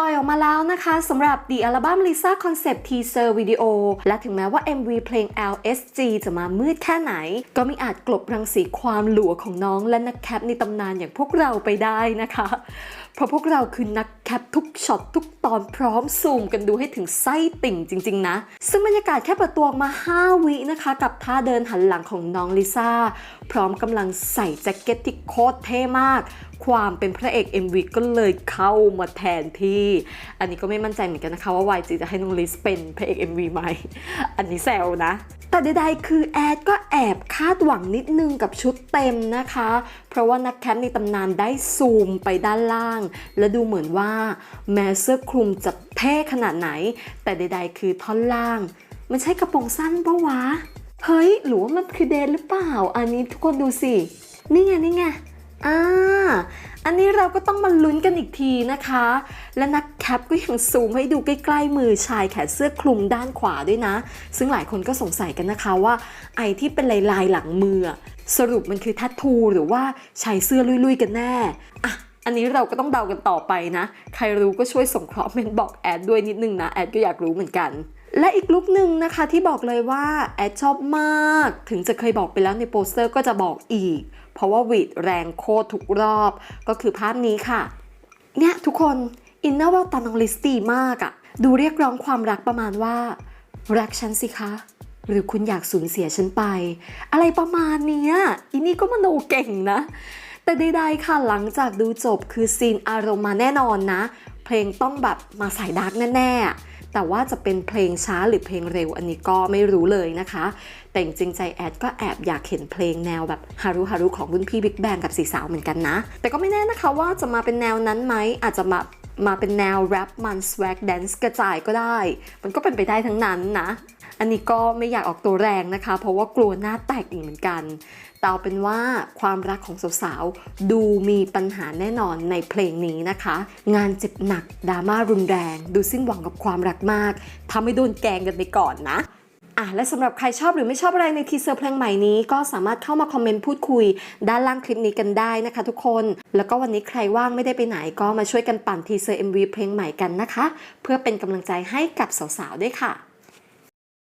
ล่อยออกมาแล้วนะคะสำหรับ The Album Lisa Concept Teaser Video และถึงแม้ว่า MV เพลง LSG จะมามืดแค่ไหน ก็ไม่อาจกลบรังสีความหลัวของน้องและนักแคปในตำนานอย่างพวกเราไปได้นะคะ ราะพวกเราคือนักแคปทุกช็อตทุกตอนพร้อมซูมกันดูให้ถึงไส้ติ่งจริง ๆ นะ ซึ่งบรรยากาศแค่เปิดตัวมา 5 วินะคะ กับท่าเดินหันหลังของน้องลิซ่า พร้อมกำลังใส่แจ็คเก็ตที่โคตรเท่มาก ความเป็นพระเอก MV ก็เลยเข้ามาแทนที่ อันนี้ก็ไม่มั่นใจเหมือนกันนะคะว่า YG จะให้น้องลิสเป็นพระเอก MV ไหม อันนี้แซวนะ ใดๆ คือแอดก็แอบคาดหวังนิดนึงกับชุดเต็มนะคะ เพราะว่านักแคปในตำนานได้ซูมไปด้านล่าง และดูเหมือนว่าแม้เสื้อคลุมจะเท่ขนาดไหน แต่ใดๆ คือท่อนล่าง มันใช่กระโปรงสั้นปะวะ เฮ้ย หรือว่ามันคือเดนหรือเปล่า อันนี้ทุกคนดูสิ นี่ไง นี่ไงอ่า อันนี้เราก็ต้องมาลุ้นกันอีกทีนะคะ และนักแคปก็ยังซูมให้ดูใกล้ๆมือชายแขนเสื้อคลุมด้านขวาด้วยนะ ซึ่งหลายคนก็สงสัยกันนะคะว่าไอ้ที่เป็นลายๆหลังมือ สรุปมันคือทัตทูหรือว่าชายเสื้อลุยๆกันแน่อะอันนี้เราก็ต้องเดากันต่อไปนะ ใครรู้ก็ช่วยส่งเคราะห์เมนบอกแอดด้วยนิดนึงนะ แอดก็อยากรู้เหมือนกัน และอีกลุกหนึ่งนะคะที่บอกเลยว่าแอดชอบมาก ถึงจะเคยบอกไปแล้วในโปสเตอร์ก็จะบอกอีก เพราะว่าหวีดแรงโคตรทุกรอบ ก็คือภาพนี้ค่ะ เนี่ยทุกคนอินเนอร์ว่าตาน้องลิสตีมากอะดูเรียกร้องความรักประมาณว่า รักฉันสิคะหรือคุณอยากสูญเสียฉันไป อะไรประมาณนี้อินนี่ก็มโนเก่งนะ แต่ใดๆค่ะหลังจากดูจบคือซีนอารมณ์มาแน่นอนนะ เพลงต้องแบบมาสายดาร์กแน่ๆ แต่ว่าจะเป็นเพลงช้าหรือเพลงเร็วอันนี้ก็ไม่รู้เลยนะคะ แต่จริงใจแอดก็แอบอยากเห็นเพลงแนวแบบฮารุฮารุของรุ่นพี่บิ๊กแบงกับสีสาวเหมือนกันนะ แต่ก็ไม่แน่นะคะว่าจะมาเป็นแนวนั้นไหมอาจจะมา มาเป็นแนวแรปมันสวกแดนซ์กระจายก็ได้ มันก็เป็นไปได้ทั้งนั้นนะ อันนี้ก็ไม่อยากออกตัวแรงนะคะ เพราะว่ากลัวหน้าแตกอีกเหมือนกันแต่เอาเป็นว่าความรักของสาวๆ ดูมีปัญหาแน่นอนในเพลงนี้นะคะ งานเจ็บหนักดราม่ารุนแรง ดูสิ้นหวังกับความรักมากทำให้โดนแกงกันไปก่อนนะ อะและสำหรับใครชอบหรือไม่ชอบอะไรในทีเซอร์เพลงใหม่นี้ ก็สามารถเข้ามาคอมเมนต์พูดคุย ด้านล่างคลิปนี้กันได้นะคะทุกคน แล้วก็วันนี้ใครว่างไม่ได้ไปไหนก็มาช่วยกันปั่นทีเซอร์ MV เพลงใหม่กันนะคะ เพื่อเป็นกำลังใจให้กับสาวๆด้วยค่ะ